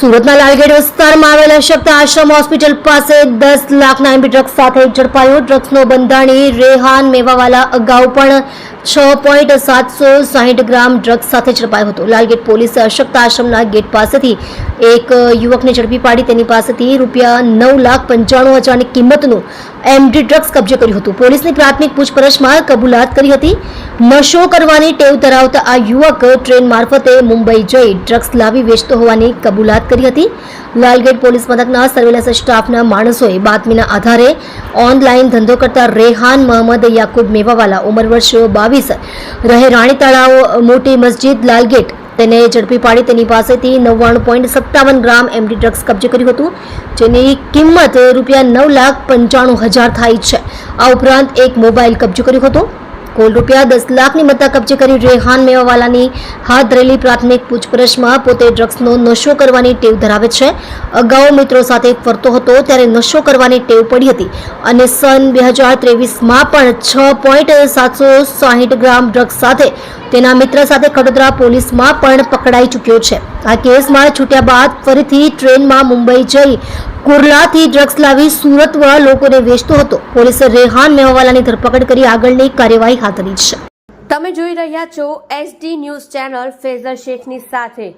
સુરતના લાલગેટ વિસ્તારમાં આવેલા શક્ત આશ્રમ હોસ્પિટલ પાસે દસ લાખના એમ્બી ડ્રગ્સ સાથે ઝડપાયો. ડ્રગ્સનો બંધાણી રેહાન મેવાવાલા અગાઉ પણ છ પોઈન્ટ સાતસો સાહીઠ ગ્રામ ડ્રગ્સ સાથે ઝડપાયો હતો. લાલગેટ પોલીસે અશક્ત આશ્રમના ગેટ પાસેથી એક યુવકને ઝડપી પાડી. તેની પાસેથી રૂપિયા નવ લાખ પંચાણું હજારની કિંમતનું એમડી ડ્રગ્સ કબજે કર્યું હતું. પોલીસની પ્રાથમિક પૂછપરછમાં કબૂલાત કરી હતી. નશો કરવાની ટેવ ધરાવતા આ યુવક ટ્રેન મારફતે મુંબઈ જઈ ડ્રગ્સ લાવી વેચતો હોવાની કબૂલાત કરી હતી. લાલગેટ પોલીસ મથકના સર્વેલન્સ સ્ટાફના માણસોએ બાતમીના આધારે ઓનલાઈન ધંધો કરતા રેહાન મહંમદ યાકુબ મેવાવાલા, ઉંમર વર્ષ બાવીસ, રહે રાણી તળાવ મોટી મસ્જિદ, લાલગેટ તેને ઝડપી પાડી તેની પાસેથી નવ્વાણું પોઈન્ટ સત્તાવન ગ્રામ એમડી ડ્રગ્સ કબજે કર્યું હતું, જેની કિંમત રૂપિયા નવ લાખ પંચાણું હજાર થાય છે. આ ઉપરાંત એક મોબાઈલ કબજે કર્યો હતો. કુલ રૂપિયા દસ લાખની મત્તા કબજે કરી રેહાન મેવાવાલાની હાથ ધરેલી પ્રાથમિક પૂછપરછમાં પોતે ડ્રગ્સનો નશો કરવાની ટેવ ધરાવે છે. અગાઉ મિત્રો સાથે ફરતો હતો ત્યારે નશો કરવાની ટેવ પડી હતી અને સન બે હજાર ત્રેવીસમાં પણ છ પોઈન્ટ સાતસો સાહીઠ ગ્રામ ડ્રગ્સ સાથે તેના મિત્ર સાથે ખડોદરા પોલીસમાં પણ પકડાઈ ચૂક્યો છે. આ કેસમાં છૂટ્યા બાદ ફરીથી ટ્રેનમાં મુંબઈ જઈ કુર્લાથી ડ્રગ્સ લાવી સુરતમાં લોકોને વેચતો હતો. પોલીસે રેહાન મેવાવાલાની ધરપકડ કરી આગળની કાર્યવાહી હાથ ધરી છે. તમે જોઈ રહ્યા છો એસડી ન્યૂઝ ચેનલ ફેઝર શેખની સાથે.